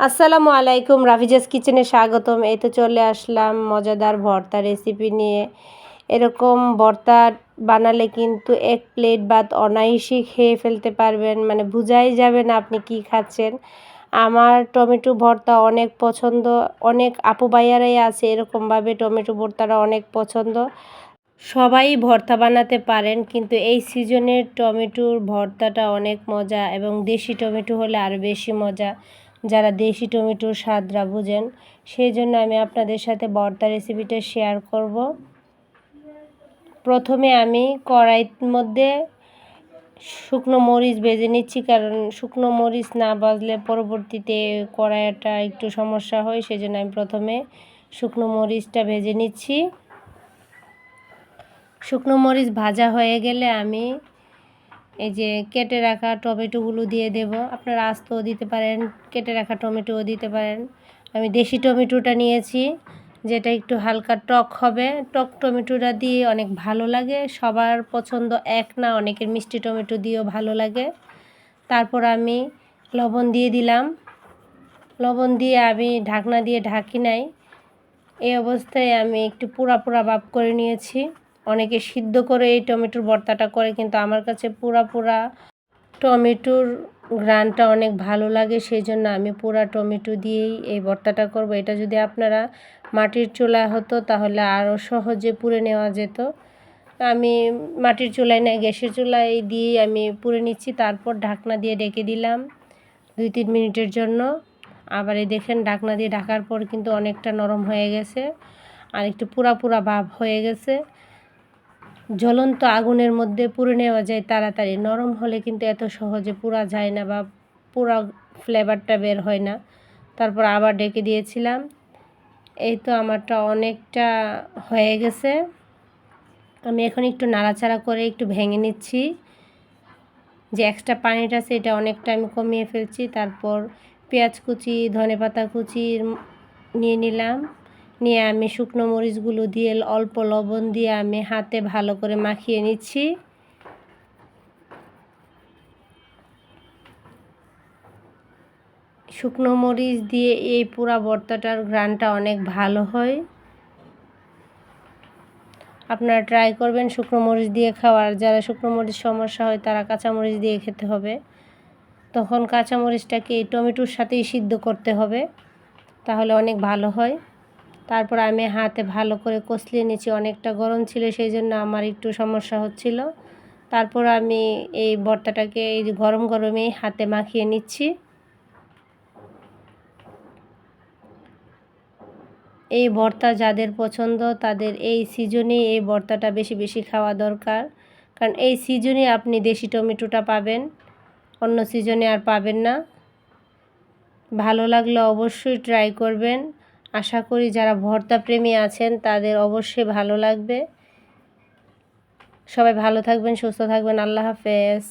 আসসালামু আলাইকুম, রাফিজাস কিচেনে স্বাগতম। এই তো চলে আসলাম মজাদার ভর্তা রেসিপি নিয়ে। এরকম ভর্তা বানালে কিন্তু এক প্লেট ভাত অনায়াসেই খেয়ে ফেলতে পারবেন। মানে বুঝাই যাবে না আপনি কি খাচ্ছেন। আমার টমেটো ভর্তা অনেক পছন্দ, অনেক আপু ভাইয়ারাই আছে এরকমভাবে টমেটো ভর্তাটা অনেক পছন্দ। সবাই ভর্তা বানাতে পারেন, কিন্তু এই সিজনের টমেটোর ভর্তাটা অনেক মজা এবং দেশি টমেটো হলে আরও বেশি মজা। যারা দেশি টমেটোর স্বাদরা বুঝেন সেই জন্য আমি আপনাদের সাথে বর্তা রেসিপিটা শেয়ার করব। প্রথমে আমি কড়াইর মধ্যে শুকনো মরিচ ভেজে নিচ্ছি, কারণ শুকনো মরিচ না বাজলে পরবর্তীতে কড়াইটা একটু সমস্যা হয় সেই জন্য আমি প্রথমে শুকনো মরিচটা ভেজে নিচ্ছি। শুকনো মরিচ ভাজা হয়ে গেলে আমি এই যে কেটে রাখা টমেটোগুলো দিয়ে দেব। আপনারা আস্তও দিতে পারেন, কেটে রাখা টমেটোও দিতে পারেন। আমি দেশি টমেটোটা নিয়েছি, যেটা একটু হালকা টক হবে। টক টমেটোটা দিয়ে অনেক ভালো লাগে, সবার পছন্দ এক না, অনেকের মিষ্টি টমেটো দিয়েও ভালো লাগে। তারপর আমি লবণ দিয়ে দিলাম। লবণ দিয়ে আমি ঢাকনা দিয়ে ঢাকি নাই। এই অবস্থায় আমি একটু পুরা পুরা ভাব করে নিয়েছি। অনেকে সিদ্ধ করে এই টমেটোর ভর্তাটা করে, কিন্তু আমার কাছে পুরা পুরা টমেটোর গ্রানটা অনেক ভালো লাগে সেই জন্য আমি পুরা টমেটো দিয়েই এই ভর্তাটা করব। এটা যদি আপনারা মাটির চুলা হতো তাহলে আরও সহজে পুড়ে নেওয়া যেত। আমি মাটির চুলায় না, গ্যাসের চুলায় দিয়ে আমি পুড়ে নিচ্ছি। তারপর ঢাকনা দিয়ে ডেকে দিলাম দুই তিন মিনিটের জন্য। আবার এই দেখেন ঢাকনা দিয়ে ঢাকার পর কিন্তু অনেকটা নরম হয়ে গেছে, আর একটু পুরা পুরা ভাব হয়ে গেছে। জ্বলন্ত আগুনের মধ্যে পুড়ে নেওয়া যায় তাড়াতাড়ি। নরম হলে কিন্তু এত সহজে পুরা যায় না বা পুরা ফ্লেভারটা বের হয় না। তারপর আবার ডেকে দিয়েছিলাম। এই তো আমারটা অনেকটা হয়ে গেছে। আমি এখন একটু নাড়াচাড়া করে একটু ভেঙে নিচ্ছি। যে এক্সট্রা পানিটা আছে এটা অনেকটা আমি কমিয়ে ফেলছি। তারপর পেঁয়াজ কুচি ধনে পাতা কুচি নিয়ে নিলাম। নিয়ে আমি শুকনো মরিচগুলো দিয়ে অল্প লবণ দিয়ে আমি হাতে ভালো করে মাখিয়ে নিচ্ছি। শুকনো মরিচ দিয়ে এই পুরা ভর্তাটার গ্রানটা অনেক ভালো হয়। আপনারা ট্রাই করবেন শুকনো মরিচ দিয়ে খাওয়ার। যারা শুকনো মরিচ সমস্যা হয়, তারা কাঁচামরিচ দিয়ে খেতে হবে। তখন কাঁচামরিচটাকে এই টমেটোর সাথেই সিদ্ধ করতে হবে, তাহলে অনেক ভালো হয়। তারপর আমি হাতে ভালো করে কষলিয়ে নিয়েছি, অনেকটা গরম ছিল, সেই জন্য আমার একটু সমস্যা হচ্ছিল। তারপর আমি এই ভর্তাটাকে এই গরম গরমেই হাতে মাখিয়ে নিচ্ছি। এই ভর্তা যাদের পছন্দ, তাদের এই সিজনে এই ভর্তাটা বেশি বেশি খাওয়া দরকার। কারণ এই সিজনে আপনি দেশি টমেটোটা পাবেন, অন্য সিজনে আর পাবেন না। ভালো লাগলে অবশ্যই ট্রাই করবেন। আশা করি যারা ভর্তা প্রেমী আছেন, তাদের অবশ্যই ভালো লাগবে। সবাই ভালো থাকবেন, সুস্থ থাকবেন। আল্লাহ হাফেজ।